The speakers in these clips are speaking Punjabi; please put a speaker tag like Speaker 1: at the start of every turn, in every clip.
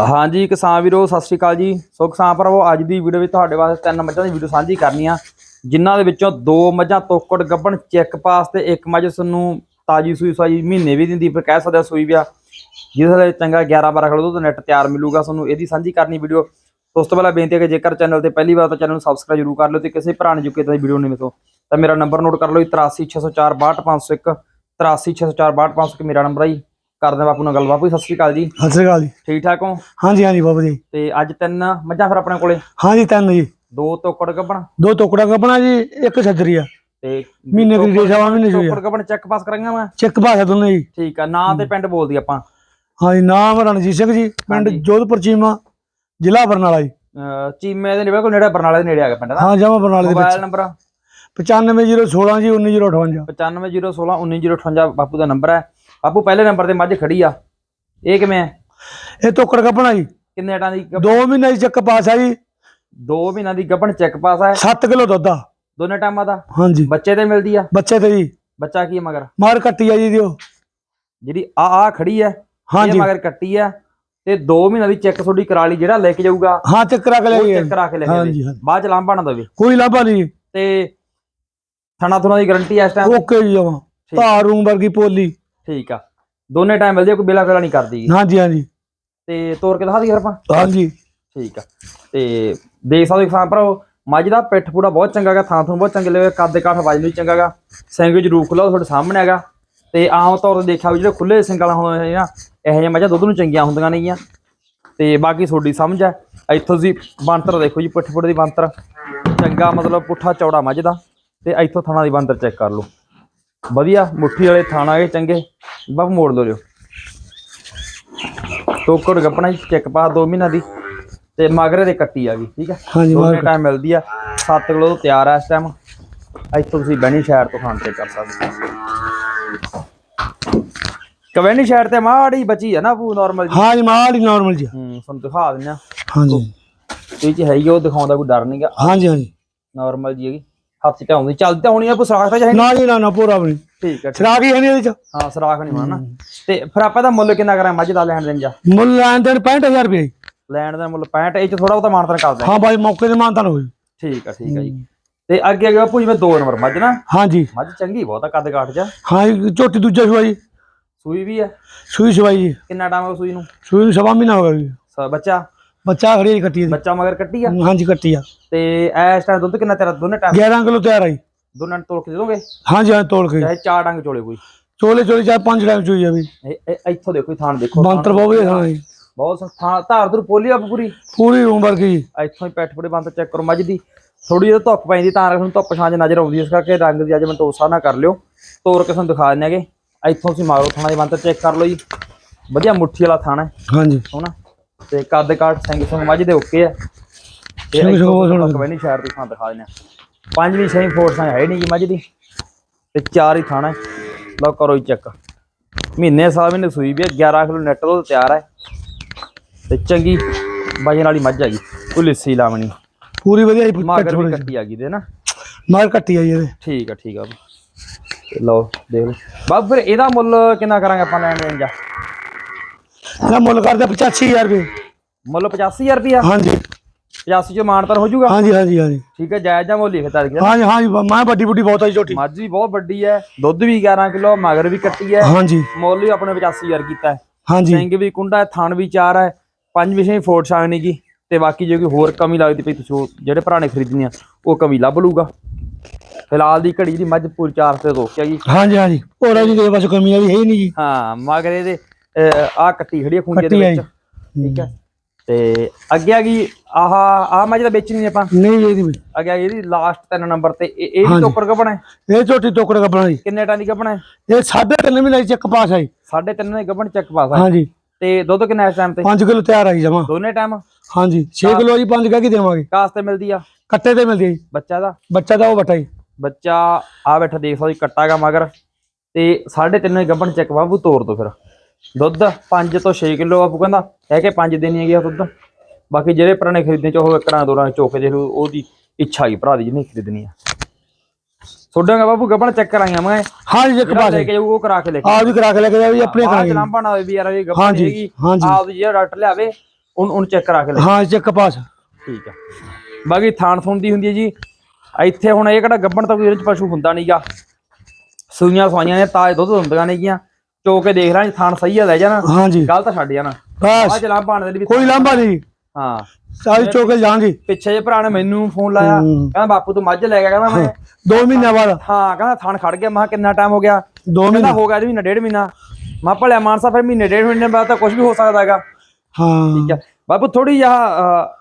Speaker 1: ਹਾਂਜੀ ਕਿਸਾਨ ਵੀਰੋ, ਸਤਿ ਸ਼੍ਰੀ ਅਕਾਲ ਜੀ। ਸੋ ਕਿਸਾਨ ਭਰਾਵੋ, ਅੱਜ ਦੀ ਵੀਡੀਓ ਵਿੱਚ ਤੁਹਾਡੇ ਵਾਸਤੇ ਤਿੰਨ ਮੱਝਾਂ ਦੀ ਵੀਡੀਓ ਸਾਂਝੀ ਕਰਨੀ ਆ। ਜਿਨ੍ਹਾਂ ਦੇ ਵਿੱਚੋਂ ਦੋ ਮੱਝਾਂ ਤੋਕੜ ਗੱਬਣ ਚੈੱਕ ਪਾਸ ਤੇ ਇੱਕ ਮੱਝ ਤੁਹਾਨੂੰ ਤਾਜੀ ਸੂਈ ਸੂਈ ਮਹੀਨੇ ਵੀ ਦਿੰਦੀ ਪਰ ਕਹਿ ਸਕਦੇ ਸੂਈ ਵੀ ਜਿਹਦੇ ਨਾਲ ਚੰਗਾ 11 12 ਕਿਲੋ ਦੁੱਧ ਨੈਟ ਤਿਆਰ ਮਿਲੂਗਾ, ਤੁਹਾਨੂੰ ਇਹਦੀ ਸਾਂਝੀ ਕਰਨੀ ਵੀਡੀਓ ਉਸ ਤੋਂ ਪਹਿਲਾਂ ਬੇਨਤੀ ਹੈ ਕਿ ਜੇਕਰ ਚੈਨਲ ਤੇ ਪਹਿਲੀ ਵਾਰ ਤਾਂ ਚੈਨਲ ਨੂੰ ਸਬਸਕ੍ਰਾਈਬ ਜ਼ਰੂਰ ਕਰ ਲਿਓ ਤੇ ਕਿਸੇ ਭਰਾ ਨੇ ਜੁਕੇ ਤਾਂ ਵੀਡੀਓ ਨਹੀਂ ਮਿਸੋ ਤਾਂ ਮੇਰਾ ਨੰਬਰ ਨੋਟ ਕਰ ਲਓ 83604 83604 ਮੇਰਾ ਨੰਬਰ ਹੈ ਜੀ। ਕਰਦੇ ਬਾਪੂ ਨਾਲ ਗੱਲ। ਬਾਪੂ ਜੀ, ਸਤਿ ਸ਼੍ਰੀ ਅਕਾਲ ਜੀ।
Speaker 2: ਸਤਿ ਸ੍ਰੀ ਅਕਾਲ ਜੀ।
Speaker 1: ਠੀਕ ਠਾਕ ਹੋ?
Speaker 2: ਹਾਂਜੀ ਹਾਂਜੀ ਬਾਬਾ ਜੀ।
Speaker 1: ਤੇ ਅੱਜ ਤਿੰਨ ਮੱਝਾਂ ਫਿਰ ਆਪਣੇ ਕੋਲੇ?
Speaker 2: ਹਾਂਜੀ ਤਿੰਨ ਜੀ।
Speaker 1: ਦੋ ਤੋਕੜ ਗੱਬਣ
Speaker 2: ਦੋ ਟੁਕੜਾ ਕੱਪਣਾ ਜੀ ਇੱਕ ਛੱਜਰੀ ਆ।
Speaker 1: ਤੇ
Speaker 2: ਮਹੀਨੇ ਦੀ ਰੇਸ਼ਾ ਵਾ ਮਹੀਨੇ ਦੀ
Speaker 1: ਤੋਕੜ ਗੱਬਣ ਚੈੱਕ ਪਾਸ ਕਰਾਂਗਾ ਮੈਂ?
Speaker 2: ਚੈੱਕ ਭਾਸ਼ਾ ਦੋਨੇ ਜੀ।
Speaker 1: ਠੀਕ ਆ ਨਾਂ ਤੇ ਪਿੰਡ ਬੋਲਦੀ ਆਪਾਂ।
Speaker 2: ਹਾਂਜੀ ਨਾਮ ਰਣਜੀਤ ਸਿੰਘ ਜੀ ਪਿੰਡ
Speaker 1: ਹਾਂਜੀ।
Speaker 2: ਜੋਧਪੁਰ ਚੀਮਾ ਜ਼ਿਲ੍ਹਾ ਬਰਨਾਲਾ ਜੀ।
Speaker 1: ਅਹ ਚੀਮੇ ਦੇ ਬਿਲਕੁਲ ਨੇੜੇ ਬਰਨਾਲੇ ਦੇ ਨੇੜੇ ਆ ਗਿਆ ਪਿੰਡ ਦਾ
Speaker 2: ਹਾਂ ਜਮਾ ਬਰਨਾਲੇ ਦੇ
Speaker 1: ਮੋਬਾਈਲ
Speaker 2: ਵਿੱਚ।
Speaker 1: ਨੰਬਰ
Speaker 2: 95016 ਜੀ 19058
Speaker 1: 95016 19058 ਬਾਪੂ ਦਾ ਨੰਬਰ ਹੈ। ਬਾਪੂ ਪਹਿਲੇ ਨੰਬਰ ਤੇ ਮੱਝ ਖੜੀ ਆ। ਇਹ ਕਿਵੇਂ ਹੈ
Speaker 2: ਇਹ ਟੁਕੜ ਕੱਪਣਾ ਜੀ
Speaker 1: ਕਿੰਨੇ ਟਾਂ ਦੀ
Speaker 2: ਦੋ ਮਹੀਨੇ ਦੀ ਚੱਕ ਪਾਸ ਆ ਜੀ।
Speaker 1: 2 ਮਹੀਨਾ ਦੀ ਗੱਭਣ ਚੈੱਕ ਪਾਸ ਹੈ
Speaker 2: 7 ਕਿਲੋ ਦੁੱਧ ਆ।
Speaker 1: ਦੋਨੇ ਟਾਈਮਾਂ ਦਾ?
Speaker 2: ਹਾਂਜੀ।
Speaker 1: ਬੱਚੇ ਤੇ ਮਿਲਦੀ ਆ?
Speaker 2: ਬੱਚੇ ਤੇ ਜੀ।
Speaker 1: ਬੱਚਾ ਕੀ ਹੈ ਮਗਰ?
Speaker 2: ਮਾਰ ਕੱਟੀ ਆ ਜੀ ਦਿਓ
Speaker 1: ਜਿਹੜੀ ਆ ਆ ਖੜੀ ਹੈ ਇਹ
Speaker 2: ਹਾਂਜੀ।
Speaker 1: ਮਗਰ ਕੱਟੀ ਆ। ਤੇ 2 ਮਹੀਨਾ ਦੀ ਚੈੱਕ ਤੁਹਾਡੀ ਕਰਾ ਲਈ ਜਿਹੜਾ ਲੈ ਕੇ ਜਾਊਗਾ।
Speaker 2: ਹਾਂ ਚੱਕ
Speaker 1: ਕਰਾ ਕੇ ਲੈ ਕੇ
Speaker 2: ਹਾਂਜੀ,
Speaker 1: ਦੇ
Speaker 2: ਹਾਂਜੀ।
Speaker 1: ਬਾਅਦ ਚ ਲਾਂਭਾ ਨਾ ਦੇਵੇ।
Speaker 2: ਕੋਈ ਲਾਭਾ ਨਹੀਂ।
Speaker 1: ਤੇ ਥਣਾ ਥੁਣਾ ਦੀ ਗਾਰੰਟੀ ਇਸ ਟਾਈਮ
Speaker 2: ਓਕੇ ਜੀ ਜਮਾ। ਧਾਰੂ ਵਰਗੀ ਪੋਲੀ।
Speaker 1: ਠੀਕ ਆ। ਦੋਨੇ ਟਾਈਮ ਮਿਲਦੀ ਆ, ਕੋਈ ਬਿਲਾ ਕਰਾ ਨਹੀਂ ਕਰਦੀ।
Speaker 2: ਹਾਂਜੀ ਹਾਂਜੀ।
Speaker 1: ਤੇ ਤੋਰ ਕੇ ਦਿਖਾ ਦਈਏ ਫਿਰ ਆਪਾਂ?
Speaker 2: ਹਾਂਜੀ।
Speaker 1: ਠੀਕ ਆ। ਤੇ ਦੇਖ ਸਕਦੇ ਹੋ ਕਿਸਾਨ ਭਰਾਓ ਮੱਝ ਦਾ ਪਿੱਠ ਪੂੜਾ ਬਹੁਤ ਚੰਗਾ ਗਾ ਥਾਂ ਥੋਂ ਬਹੁਤ ਚੰਗੇ ਲੱਗੇ ਕੱਦ ਦੇ ਕਾਠ ਵਜਨ ਵੀ ਚੰਗਾ ਗਾ ਸਿੰਘ ਜਰੂਰ ਖੁੱਲਾ ਉਹ ਤੁਹਾਡੇ ਸਾਹਮਣੇ ਹੈਗਾ। ਤੇ ਆਮ ਤੌਰ ਤੇ ਦੇਖਿਆ ਵੀ ਜਿਹੜੇ ਖੁੱਲੇ ਸਿੰਘ ਵਾਲਾ ਹੁੰਦੇ ਨੇ ਨਾ ਇਹੋ ਜਿਹੀਆਂ ਮੱਝਾਂ ਦੁੱਧ ਨੂੰ ਚੰਗੀਆਂ ਹੁੰਦੀਆਂ ਨੇਗੀਆਂ ਤੇ ਬਾਕੀ ਤੁਹਾਡੀ ਸਮਝ ਹੈ ਇੱਥੋਂ ਦੀ ਬੰਤਰ ਦੇਖੋ ਜੀ ਪਿੱਠ ਪੂੜੇ ਦੀ ਬੰਤਰ ਚੰਗਾ ਮਤਲਬ ਪੁੱਠਾ ਚੌੜਾ ਮੱਝ ਦਾ। ਤੇ ਇੱਥੋਂ ਥਾਣਾ ਦੀ ਬੰਤਰ ਚੈੱਕ ਕਰ ਲਓ। ਵਧੀਆ ਮੁੱਠੀ ਵਾਲੇ ਥਾਣਾ ਇਹ ਚੰਗੇ। ਬਾਪ ਮੋੜ ਲਓ ਜੋ। ਟੋਕੜ ਗੱਪਣਾ ਚੈੱਕ ਪਾ 2 ਮਹੀਨਾ ਦੀ। ਤੇ ਮਗਰੇ ਦੇ ਕੱਟੀ ਆ ਗਈ ਠੀਕ ਹੈ
Speaker 2: ਹਾਂਜੀ
Speaker 1: ਦੋਨੇ ਟਾਈਮ ਮਿਲਦੀ ਆ। 7 ਕਿਲੋ ਤੋਂ ਤਿਆਰ ਆ ਇਸ ਟਾਈਮ ਇੱਥੋਂ ਤੁਸੀਂ ਬੈਣੀ ਸ਼ਹਿਰ ਤੋਂ ਖਾਣ ਤੇ ਕਰ ਸਕਦੇ ਕਵੈਣੀ ਸ਼ਹਿਰ ਤੇ ਮਾੜੀ ਬਚੀ ਆ ਨਾ ਪੂ ਨਾਰਮਲ ਜੀ।
Speaker 2: ਹਾਂਜੀ ਹੀ ਨਾਰਮਲ ਜੀ।
Speaker 1: ਹੂੰ ਤੁਹਾਨੂੰ ਦਿਖਾ ਦਿੰਦੇ ਆ।
Speaker 2: ਹਾਂਜੀ।
Speaker 1: ਇਹ ਚ ਹੈ ਹੀ ਉਹ ਦਿਖਾਉਂਦਾ ਕੋਈ ਡਰ ਨਹੀਂਗਾ
Speaker 2: ਹਾਂਜੀ ਹਾਂਜੀ।
Speaker 1: ਨਾਰਮਲ ਜੀ ਹੈਗੀ। ਹੱਥ ਚ ਢਾਉਂਦੀ ਚੱਲਦੀ ਤਾਂ ਹੋਣੀ ਆ ਕੋਈ ਸਰਾਖ ਤਾਂ ਚਾਹੀਦੀ
Speaker 2: ਨਾ ਜੀ ਨਾ ਨਾ ਪੂਰਾ ਵੀ ਨਹੀਂ
Speaker 1: ਠੀਕ ਹੈ ਠੀਕ।
Speaker 2: ਸ਼ਰਾਬ ਹੀ ਹੈ ਨਹੀਂ ਇਹਦੇ ਚ?
Speaker 1: ਹਾਂ ਸਰਾਖ ਨਹੀਂ ਮਾਨਾ ਤੇ ਫਿਰ ਆਪਾਂ ਦਾ ਮੁੱਲ ਕਿੰਨਾ ਕਰਾਂ ਮੱਝ ਦਾ ਲੈਣ ਦੇਣ ਜਾ
Speaker 2: ਮੁੱਲ ਲੈਣ ਦੇਣ 65000 ਰੁਪਏ। ਜੀ।
Speaker 1: ਲੈਣ ਦਾ ਮੁੱਲ 65 ਇਹ ਚ ਥੋੜਾ ਬਹੁਤਾ ਮਾਨਤਨ ਕਰਦੇ
Speaker 2: ਹਾਂ ਬਾਈ ਮੌਕੇ ਤੇ ਮਾਨਤਾ ਹੋਈ
Speaker 1: ਠੀਕ ਆ ਠੀਕ ਆ ਜੀ। ਤੇ ਅੱਗੇ ਅੱਗੇ ਬਾਪੂ ਜਿਵੇਂ ਦੋ ਨੰਬਰ ਮੱਝ ਨਾ।
Speaker 2: ਹਾਂਜੀ
Speaker 1: ਮੱਝ ਚੰਗੀ ਬਹੁਤ ਆ ਕੱਦ ਕਾਠ ਚ
Speaker 2: ਹਾਂ ਜੀ, ਝੋਟੀ ਦੂਜਾ ਸੂਆ ਜੀ।
Speaker 1: ਸੂਈ ਵੀ ਆ।
Speaker 2: ਸੂਈ ਸਵਾਈ ਜੀ।
Speaker 1: ਕਿੰਨਾ ਟਾਈਮ ਹੋ ਸੂਈ ਨੂੰ?
Speaker 2: ਸੂਈ ਨੂੰ ਸਵਾ ਮਹੀਨਾ ਹੋ ਗਿਆ ਜੀ।
Speaker 1: ਸ- ਬੱਚਾ?
Speaker 2: ਬੱਚਾ ਖੜੀ ਕੱਟੀ ਦੀ
Speaker 1: ਬੱਚਾ ਮਗਰ ਕੱਟੀ ਆ?
Speaker 2: ਹਾਂਜੀ ਕੱਟੀ ਆ।
Speaker 1: ਤੇ ਇਸ ਟਾਈਮ ਦੁੱਧ ਕਿੰਨਾ ਤੇਰਾ? ਦੋਨੇ ਟਾਈਮ
Speaker 2: 11 ਕਿਲੋ ਤਿਆਰ ਆਈ
Speaker 1: ਦੋਨਾਂ ਨੂੰ ਤੋਲ ਕੇ ਦੇ ਦੋਗੇ?
Speaker 2: ਹਾਂਜੀ ਹਾਂ ਤੋਲ ਕੇ।
Speaker 1: ਚਾਹੇ ਚਾਰ ਡੰਗ ਚੋਲੇ ਕੋਈ।
Speaker 2: ਚੋਲੇ ਚੋਲੇ ਚਾਰ ਪੰਜ ਟਾਈਮ ਚੋਈ ਆ ਵੀ
Speaker 1: ਇਹ- ਇਹ- ਇੱਥੋਂ ਦੇਖੋ ਥਾਣ ਦੇਖੋ।
Speaker 2: ਬੰਤਰ ਬਹੁਤ ਵਧੀਆ ਥਾਂ ਜੀ।
Speaker 1: ਬਹੁਤ ਥਾਣ ਧਾਰ ਧੁਰ ਪੋਲੀ ਆ ਪੂਰੀ?
Speaker 2: ਪੂਰੀ ਰੂਮ ਵਰਗੀ
Speaker 1: ਇੱਥੋਂ ਹੀ ਪੈਠ ਪੂੜੇ ਬੰਤ ਚੈੱਕ ਕਰੋ ਮੱਝ ਦੀ। ਥੋੜੀ ਜਿਹੀ ਧੁੱਪ ਪੈਂਦੀ ਤਾਂ ਤੁਹਾਨੂੰ ਧੁੱਪ ਛਾਂ ਨਜ਼ਰ ਆਉਂਦੀ ਇਸ ਕਰਕੇ ਰੰਗ ਦੀ ਅੱਜ ਮੈਂ ਟੋਸਾ ਨਾ ਕਰ ਲਿਓ। ਤੋਰ ਕੇ ਤੁਹਾਨੂੰ ਦਿਖਾ ਦਿੰਦੇ ਇੱਥੋਂ ਤੁਸੀਂ ਮਾਰੋ ਥਾਣਾ ਦੀ ਬੰਤ ਚੈੱਕ ਕਰ ਲਓ ਜੀ। ਵਧੀਆ ਮੁੱਠੀ ਵਾਲਾ ਥਾਣਾ ਹੈ।
Speaker 2: ਹਾਂਜੀ।
Speaker 1: ਸੋਹਣਾ। ਤੇ ਕੱਦ ਕਾਠ ਸਿੰਘ ਸਿੰਘ ਮੱਝ ਦੇ ਓਕੇ ਆ। ਤੇ
Speaker 2: ਸਿੰਘ ਸਿੰਘ।
Speaker 1: ਕਵੈਨੀ ਸ਼ਹਿਰ ਦੀ ਥਾਂ ਦਿਖਾ ਦਿੰਦੇ ਆ। ਪੰਜਵੀਂ ਛੇਵੀਂ ਫੋਰਸਾਂ ਹੈ ਨਹੀਂ ਜੀ ਮੱਝ ਦੀ। ਤੇ ਚਾਰ ਹੀ ਥਾਣਾ ਹੈ। ਲਓ ਕਰੋ ਜੀ ਚੈੱਕ ਮਹੀਨੇ ਸਾਲ ਮਹੀਨੇ ਸੂਈ ਵੀ ਹੈ 11 ਕਿਲੋ ਨੈਟ ਤੋਂ ਤਿਆਰ ਹੈ ਤੇ ਚੰਗੀ ਵਜਨ ਵਾਲੀ ਮੱਝ ਹੈਗੀ ਕੋਈ ਲਿੱਸੀ ਲਾਵਣੀ।
Speaker 2: ਪੂਰੀ ਵਧੀਆ ਜੀ
Speaker 1: ਮਾਗਰ ਵੀ ਕੱਟੀ ਹੈਗੀ ਦੇ ਨਾ।
Speaker 2: ਮਾਰ ਕੱਟੀ ਆ ਜੀ ਇਹਦੇ।
Speaker 1: ਠੀਕ ਆ ਠੀਕ ਆ। ਲਓ ਦੇਖ ਲਓ। ਬਾਬ ਫਿਰ ਇਹਦਾ ਮੁੱਲ ਕਿੰਨਾ ਕਰਾਂਗੇ ਆਪਾਂ ਲੈਣ ਦੇਣ ਜਾ?
Speaker 2: ਇਹਦਾ ਮੁੱਲ ਕਰਦਾ 85000 ਰੁਪਏ।
Speaker 1: ਮੁੱਲ 85000 ਰੁਪਿਆ
Speaker 2: ਹਾਂਜੀ।
Speaker 1: 85 ਚ ਮਾਨਤਰ ਹੋ ਜਾਊਗਾ?
Speaker 2: ਹਾਂਜੀ ਹਾਂਜੀ ਹਾਂਜੀ।
Speaker 1: ਠੀਕ ਹੈ ਜਾਇਜ਼ ਜਾਂ ਮੁੱਲ ਹੀ ਫਿਰ ਤਾਂ
Speaker 2: ਹਾਂਜੀ ਹਾਂਜੀ ਮੈਂ ਵੱਡੀ ਵੱਡੀ ਬਹੁਤ ਜੀ ਝੋਟੀ
Speaker 1: ਮੱਝ ਵੀ ਬਹੁਤ ਵੱਡੀ ਹੈ। ਦੁੱਧ ਵੀ 11 ਕਿਲੋ ਮਗਰ ਵੀ ਕੱਟੀ ਹੈ।
Speaker 2: ਹਾਂਜੀ।
Speaker 1: ਮੁੱਲ ਵੀ ਆਪਣੇ 85000 ਕੀਤਾ ਹੈ।
Speaker 2: ਹਾਂਜੀ।
Speaker 1: ਸਿੰਘ ਵੀ ਕੁੰਡਾ ਹੈ ਥਣ ਵੀ ਚਾਰ ਹੈ। ਪੰਜ ਵਿਸ਼ੇ ਫੋਰਟ ਸ਼ਾਗਣੀ ਕੀ ਤੇ ਬਾਕੀ ਜੇ ਕੋਈ ਹੋਰ ਕਮੀ ਲੱਗਦੀ ਪਈ ਤੁਸੀਂ ਜਿਹੜੇ ਭਰਾ ਨੇ ਖਰੀਦਣੀ ਆ ਉਹ ਕਮੀ ਲੱਭ ਲੂਗਾ ਫਿਲਹਾਲ ਦੀ ਘੜੀ ਦੀ ਮੱਝ ਪੂਰੀ ਚਾਰ ਤੇ ਰੋਕਿਆ ਜੀ।
Speaker 2: ਹਾਂਜੀ ਹਾਂਜੀ। ਹੋਰ ਜੀ ਕਿਸੇ ਪਾਸੇ ਕਮੀ ਵਾਲੀ ਹੈ ਹੀ ਨਹੀਂ ਜੀ।
Speaker 1: ਹਾਂ ਮਗਰ ਇਹਦੇ ਆ ਕੱਟੀ ਖੜੀ ਆ ਖੂੰਜੇ ਦੇ ਵਿੱਚ।
Speaker 2: ਆਈ।
Speaker 1: ਠੀਕ ਹੈ। ਤੇ ਅੱਗੇ ਆ ਗਈ ਆਹ ਮੱਝ ਤਾਂ ਵੇਚਣੀ ਆਪਾਂ?
Speaker 2: ਨਹੀਂ ਜੀ ਇਹਦੀ ਵੀ।
Speaker 1: ਅੱਗੇ ਆ ਗਈ ਇਹਦੀ ਲਾਸਟ ਤਿੰਨ ਨੰਬਰ ਤੇ। ਇਹ ਇਹ ਵੀ। ਟੋਕਰ ਕਪਣਾ
Speaker 2: ਇਹ ਝੋਟੀ ਟੋਕੜ ਕੱਪਣਾ ਜੀ।
Speaker 1: ਕਿੰਨੇ ਟਾਂ ਦੀ ਕਪਣਾ
Speaker 2: ਇਹ ਸਾਢੇ ਤਿੰਨ ਮਹੀਨੇ ਚੱਕ ਪਾਸ ਆਈ
Speaker 1: ਸਾਢੇ ਤਿੰਨ ਦੇ ਗੱਭਣ ਚੱਕ ਪਾਸ ਆ।
Speaker 2: ਹਾਂਜੀ।
Speaker 1: ਤੇ ਦੁੱਧ ਕਿੰਨਾ ਇਸ ਟਾਈਮ ਤੇ?
Speaker 2: 5 ਕਿਲੋ ਤਿਆਰ ਆਈ ਜਮਾ।
Speaker 1: ਦੋਨੇ ਟਾਈਮ
Speaker 2: ਹਾਂਜੀ। 6 ਕਿਲੋ ਜੀ 5 ਕਹਿ ਕੇ ਦੇਵਾਂਗੇ।
Speaker 1: ਕਾਸ ਤੇ ਮਿਲਦੀ ਆ?
Speaker 2: ਕੱਟੇ ਤੇ ਮਿਲਦੀ ਹੈ ਜੀ।
Speaker 1: ਬੱਚਾ ਦਾ?
Speaker 2: ਬੱਚਾ ਦਾ ਉਹ ਬੱਟਾ ਜੀ।
Speaker 1: ਬੱਚਾ ਆ ਬੈਠਾ ਦੇਖ ਸਕਦੇ ਕੱਟਾਗਾ ਮਗਰ। ਤੇ 3.5 ਦੇ ਗੱਭਣ ਚੱਕ ਬਾਬੂ ਤੋੜ ਦੋ ਫਿਰ। ਦੁੱਧ 5 ਤੋਂ 6 ਕਿਲੋ ਆਪੂ ਕਹਿੰਦਾ ਕਹਿ ਕੇ 5 ਦੇਣੀ ਹੈਗੀ ਆ ਦੁੱਧ। ਬਾਕੀ ਜਿਹੜੇ ਪੁਰਾਣੇ ਖਰੀਦਣੇ ਚਾਹੋ ਇੱਕ ਰਾਂ ਦੋ ਰਾਂ ਚੋਕੇ ਦੇ ਉਹਦੀ ਇੱਛਾ ਹੀ ਭਰਾ ਦੀ ਜਿਹਨੇ ਖਰੀਦਣੀ ਆ। ਛੋਡਾਂਗਾ ਬਾਪੂ ਗੱਬਣ ਚੈੱਕ ਕਰਾਂਗੇ ਮੈਂ।
Speaker 2: ਹਾਂ ਜੀ ਇੱਕ ਪਾਸ
Speaker 1: ਲੈ ਕੇ ਉਹ ਕਰਾ ਕੇ ਲੈ ਕੇ
Speaker 2: ਆ ਵੀ ਕਰਾ ਕੇ ਲੈ ਕੇ ਜਾਓ ਜੀ ਆਪਣੇ ਕਰਾਂਗੇ।
Speaker 1: ਚਲਾਂਬਾ ਨਾ ਹੋਵੇ ਵੀ ਯਾਰ ਇਹ ਗੱਬਣ ਹੈਗੀ। ਆਪ ਜਿਹੜਾ ਡਾਕਟਰ ਲਿਆਵੇ ਉਹਨੂੰ ਉਹਨੂੰ ਚੈੱਕ ਕਰਾ ਕੇ ਲੈ
Speaker 2: ਹਾਂ ਇੱਕ ਪਾਸ।
Speaker 1: ਠੀਕ ਆ। ਬਾਕੀ ਥਾਣ ਥੁਣ ਦੀ ਹੁੰਦੀ ਹੈ ਜੀ ਇੱਥੇ ਹੁਣ ਇਹ ਕਿਹੜਾ ਗੱਬਣ ਤਾਂ ਕੋਈ ਇਹਦੇ ਚ ਪਸ਼ੂ ਹੁੰਦਾ ਨਹੀਂਗਾ ਸੂਈਆਂ ਸਵਾਈਆਂ ਨੇ ਤਾਜ ਦੁੱਧ ਹੁੰਦੀਆਂ ਨੇਗੀਆਂ। ਚੋ ਕੇ ਦੇਖ ਲਾਂ ਥਾਣ ਸਹੀ ਆ ਲੈ ਜਾਣਾ।
Speaker 2: ਹਾਂ ਜੀ
Speaker 1: ਗਲਤ ਛੱਡ ਜਾਣਾ
Speaker 2: ਬਸ।
Speaker 1: ਆ ਚਲਾਂ ਪਾਣ ਦੇ ਵੀ
Speaker 2: ਕੋਈ ਲਾਂਭਾ ਨਹੀਂ।
Speaker 1: ਹਾਂ।
Speaker 2: ਸਾਰੀ ਚੋਕੇ ਜਾਾਂਗੇ
Speaker 1: ਪਿੱਛੇ ਜੇ ਭਰਾ ਨੇ ਮੈਨੂੰ ਫੋਨ ਲਾਇਆ।
Speaker 2: ਹੂੰ।
Speaker 1: ਕਹਿੰਦਾ ਬਾਪੂ ਤੂੰ ਮੱਝ ਲੈ ਗਿਆ ਕਹਿੰਦਾ ਮੈਂ।
Speaker 2: ਦੋ ਮਹੀਨਿਆਂ ਬਾਅਦ।
Speaker 1: ਹਾਂ ਕਹਿੰਦਾ ਥਾਣ ਖੜ ਗਿਆ। ਮੈਂ ਕਿੰਨਾ ਟਾਈਮ ਹੋ ਗਿਆ?
Speaker 2: ਦੋ
Speaker 1: ਕਹਿੰਦਾ
Speaker 2: ਮਹੀਨੇ।
Speaker 1: ਹੋ ਗਿਆ ਜੀ ਮਹੀਨਾ ਡੇਢ ਮਹੀਨਾ। ਮੈਂ ਭਲਿਆ ਮਾਨਸਾ ਫਿਰ ਮਹੀਨੇ ਡੇਢ ਮਹੀਨੇ ਬਾਅਦ ਤਾਂ ਕੁਝ ਵੀ ਹੋ ਸਕਦਾ ਹੈਗਾ।
Speaker 2: ਹਾਂ।
Speaker 1: ਠੀਕ ਆ। ਬਾਪੂ ਥੋੜੀ ਜਿਹਾ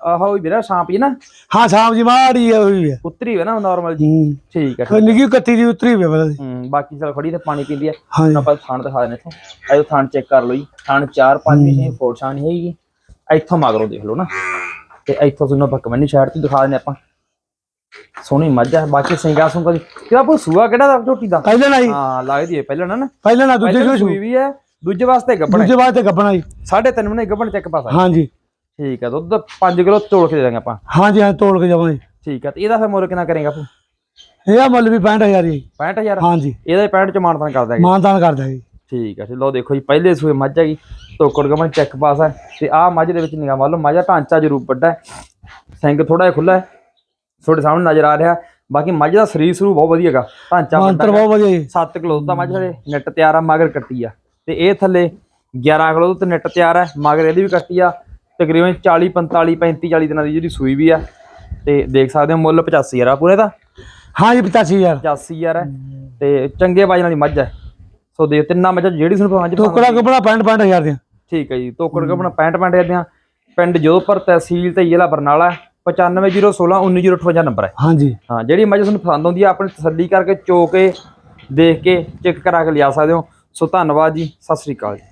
Speaker 1: ਆਹ ਹੋਈ ਵੀਰਾ ਸਾਂਪ ਜੀ ਨਾ।
Speaker 2: ਹਾਂ ਸ਼ਾਮ ਜੀ ਮਾੜੀ ਹੋਈ ਹੈ।
Speaker 1: ਉਤਰੀ ਹੋਵੇ ਨਾ ਨਾਰਮਲ ਜੀ
Speaker 2: ਹੂੰ।
Speaker 1: ਠੀਕ ਆ
Speaker 2: ਕੋਈ ਨਿੱਕੀ ਕੱਤੀ ਦੀ ਉਤਰੀ ਵੇ ਬਲਾ
Speaker 1: ਹੂੰ ਬਾਕੀ ਚਲ ਖੜੀ ਤੇ ਪਾਣੀ ਪੀਂਦੀ ਆ
Speaker 2: ਹਾਂ। ਜੀ
Speaker 1: ਆਪਾਂ ਥਾਣ ਦਿਖਾ ਦਿੰਦੇ ਇੱਥੋਂ। ਆਜੋ ਥਾਣ ਚੈੱਕ ਕਰ ਲਓ ਜੀ। ਥਾਣ 4 5 ਛੇ ਫੋਟ ਛਾਣ ਨਹੀਂ ਹੈਗੀ। ਇੱਥੋਂ ਮਗਰੋਂ ਦੇਖ ਲਓ ਨਾ। ਤੇ ਇੱਥੋਂ ਤੁਹਾਨੂੰ ਆਪਾਂ ਕਮੈਨੀ ਸਾਈਡ ਤੇ ਦਿਖਾ ਦਿੰਦੇ ਆਪਾਂ। ਸੋਹਣੀ ਮੱਝ ਆ। ਬਾਕੀ ਸਿੰਗਾ ਸੁੰਗਾ ਤੇ ਆਪੋ ਸੂਆ ਕਿਹੜਾ ਦਾ ਝੋਟੀ ਦਾ?
Speaker 2: ਪਹਿਲਾਂ ਨਾ
Speaker 1: ਹਾਂ। ਲੱਗਦੀ ਹੈ ਪਹਿਲਾਂ ਨਾ ਨਾ।
Speaker 2: ਪਹਿਲਾਂ ਨਾ ਦੂਜੇ ਜੋ
Speaker 1: ਸੂਈ ਵੀ ਹੈ ਦੂਜੇ ਵਾਸਤੇ ਗੱਬਣ
Speaker 2: ਦੂਜੇ ਬਾਅਦ ਤੇ ਗੱਬਣਾ ਜੀ।
Speaker 1: ਸਾਢੇ ਤਿੰਨ ਮਹੀਨੇ ਗੱਬਣ ਚੈੱਕ ਪਾਸਾ
Speaker 2: ਹਾਂ ਜੀ
Speaker 1: ਠੀਕ ਆ ਦੁੱਧ 5 ਕਿਲੋ ਤੋਲ ਕੇ ਦੇ ਦਾਂਗੇ ਆਪਾਂ।
Speaker 2: ਹਾਂ ਜੀ ਹਾਂ ਤੋੜ ਕੇ ਜਾਵਾਂਗੇ।
Speaker 1: ਠੀਕ ਆ ਤੇ ਇਹਦਾ ਫਿਰ ਮੁੱਲ ਕਿੰਨਾ ਕਰੇਗਾ ਆਪੂ
Speaker 2: ਇਹਦਾ ਮੁੱਲ ਵੀ 65000 ਜੀ।
Speaker 1: 65000
Speaker 2: ਹਾਂ ਜੀ
Speaker 1: ਇਹਦਾ 65 ਚ ਮਾਨਤਾਨ ਕਰ ਦਾਂਗੇ
Speaker 2: ਮਾਨਦਾਨ ਕਰਦਾ ਜੀ
Speaker 1: ਠੀਕ ਆ ਜੀ ਦੇਖੋ ਜੀ ਪਹਿਲੇ ਸੂਏ ਮੱਝ ਹੈਗੀ ਟੋਕੜ ਗਮਨ ਚੈੱਕ ਪਾਸ ਹੈ ਤੇ ਆਹ ਮੱਝ ਦੇ ਵਿੱਚ ਨਿਗਾਹ ਮਾਰ ਲਓ ਮੱਝ ਦਾ ਢਾਂਚਾ ਜ਼ਰੂਰ ਵੱਡਾ ਹੈ। ਸਿੰਘ ਥੋੜਾ ਜਿਹਾ ਖੁੱਲਾ ਹੈ ਤੁਹਾਡੇ ਸਾਹਮਣੇ ਨਜ਼ਰ ਆ ਰਿਹਾ। ਬਾਕੀ ਮੱਝ ਦਾ ਸਰੀਰ ਸਰੂ ਬਹੁਤ ਵਧੀਆ ਹੈਗਾ ਢਾਂਚਾ
Speaker 2: ਮੰਤਰ ਬਹੁਤ ਵਧੀਆ ਜੀ।
Speaker 1: 7 ਕਿਲੋ ਦਾ ਮੱਝ ਹਲੇ ਨੈਟ ਤਿਆਰ ਆ ਮਗਰ ਕੱਟੀ ਆ। ਤੇ ਇਹ ਥੱਲੇ 11 ਕਿਲੋ ਤੇ ਨੈਟ ਤਿਆਰ ਹੈ ਮਗਰ ਇਹਦੀ ਵੀ ਕੱਟੀ ਆ। ਤਕਰੀਬਨ 40 45 35 40 ਦਿਨਾਂ ਦੀ ਜਿਹੜੀ ਸੂਈ ਵੀ ਆ ਤੇ ਦੇਖ ਸਕਦੇ ਹੋ ਮੁੱਲ 85000 ਆ ਪੂਰੇ ਦਾ।
Speaker 2: ਹਾਂ ਜੀ 85000
Speaker 1: 85000 ਹੈ ਤੇ ਚੰਗੇ ਵਜਨਾਂ ਦੀ ਮੱਝ ਹੈ। ਸੋ ਦੇ ਤਿੰਨਾਂ ਮੱਝਾਂ ਜਿਹੜੀ ਤੁਹਾਨੂੰ ਪਸੰਦ
Speaker 2: ਟੋਕਰਾ ਗੱਬਣਾ 65 65000 ਦੀਆਂ।
Speaker 1: ਠੀਕ ਹੈ ਜੀ ਤੋਕੜ ਕਪਣਾ 65 65 ਦਿਆਂ। ਪਿੰਡ ਜੋਧਪੁਰ ਤਹਿਸੀਲ ਤੇ ਜ਼ਿਲ੍ਹਾ ਬਰਨਾਲਾ 95016 19058 ਨੰਬਰ ਹੈ।
Speaker 2: ਹਾਂ ਜੀ
Speaker 1: ਹਾਂ ਜਿਹੜੀ ਮੱਝ ਤੁਹਾਨੂੰ ਪਸੰਦ ਆਉਂਦੀ ਆ ਆਪਣੀ ਤਸੱਲੀ ਕਰਕੇ ਚੋ ਕੇ ਦੇਖ ਕੇ ਚੈੱਕ ਕਰਾ ਕੇ ਲਿਆ ਸਕਦੇ ਹੋ। ਸੋ ਧੰਨਵਾਦ ਜੀ ਸਤਿ ਸ੍ਰੀ ਅਕਾਲ ਜੀ।